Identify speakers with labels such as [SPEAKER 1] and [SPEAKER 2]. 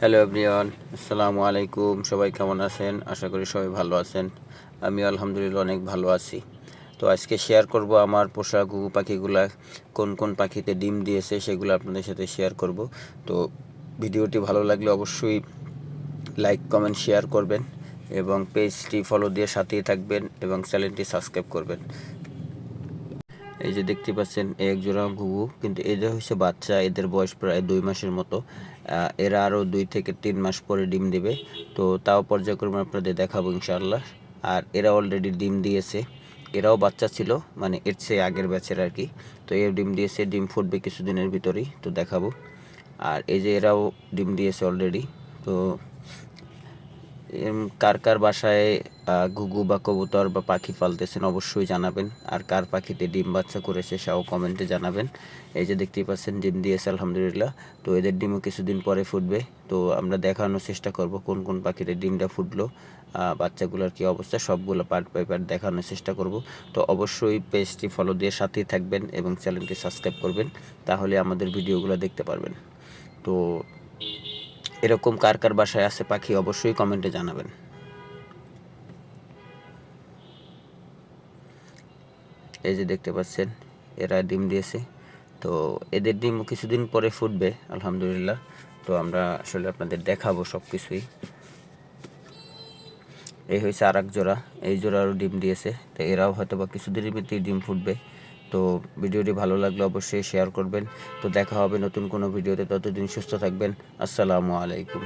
[SPEAKER 1] Hello everyone আসসালামু আলাইকুম সবাই কেমন আছেন? আশা করি সবাই ভালো আছেন। আমি আলহামদুলিল্লাহ অনেক ভালো আছি। তো আজকে শেয়ার করব আমার পোষা ঘুঘু পাখিগুলা, কোন কোন পাখিতে ডিম দিয়েছে সেগুলো আপনাদের সাথে শেয়ার করব। তো ভিডিওটি ভালো লাগলে অবশ্যই লাইক কমেন্ট শেয়ার করবেন এবং পেজটি ফলো দিয়ে সাথেই থাকবেন এবং চ্যানেলটি সাবস্ক্রাইব করবেন। এই যে দেখতে পাচ্ছেন এক জোড়া ঘুঘু, কিন্তু এদের হচ্ছে বাচ্চা, এদের বয়স প্রায় দুই মাসের মতো। এরা আরও দুই থেকে তিন মাস পরে ডিম দেবে। তো তাও পর্যায়ক্রমে আপনাদের দেখাবো ইনশাআল্লাহ। আর এরা অলরেডি ডিম দিয়েছে। এরাও বাচ্চা ছিল মানে এর চেয়ে আগের ব্যাচের আর কি। তো এর ডিম দিয়েছে, ডিম ফুটবে কিছুদিনের ভিতরেই, তো দেখাবো। আর এই যে এরাও ডিম দিয়েছে অলরেডি তো কার কার বাসায় ঘুঘু বা কবুতর বা পাখি পালতেছেন অবশ্যই জানাবেন। আর কার পাখিতে ডিম বাচ্চা করেছে সেও কমেন্টে জানাবেন। এই যে দেখতেই পাচ্ছেন, ডিম দিয়েছে, আলহামদুলিল্লাহ। তো এদের ডিমও কিছুদিন পরে ফুটবে। তো আমরা দেখানোর চেষ্টা করব কোন কোন পাখিতে ডিমটা ফুটলো। বাচ্চাগুলোর কি অবস্থা, সবগুলো পার্ট বাই পার্ট দেখানোর চেষ্টা করব। তো অবশ্যই পেজটি ফলো দিয়ে সাথেই থাকবেন এবং চ্যানেলটি সাবস্ক্রাইব করবেন, তাহলে আমাদের ভিডিওগুলো দেখতে পারবেন। তো এরকম কার কার বাসায় আছে পাখি অবশ্যই কমেন্টে জানাবেন। এই যে দেখতে পাচ্ছেন, এরা ডিম দিয়েছে। তো এদের ডিম কিছুদিন পরে ফুটবে, আলহামদুলিল্লাহ। তো আমরা আসলে আপনাদের দেখাবো সব কিছুই এই হয়েছে আর এক জোড়া, এই জোড়ারও ডিম দিয়েছে। তো এরাও হয়তো বা কিছুদিনের ডিম ফুটবে। তো ভিডিওটি ভালো লাগলে অবশ্যই শেয়ার করবেন। তো দেখা হবে নতুন কোনো ভিডিওতে। ততদিন সুস্থ থাকবেন। আসসালামু আলাইকুম।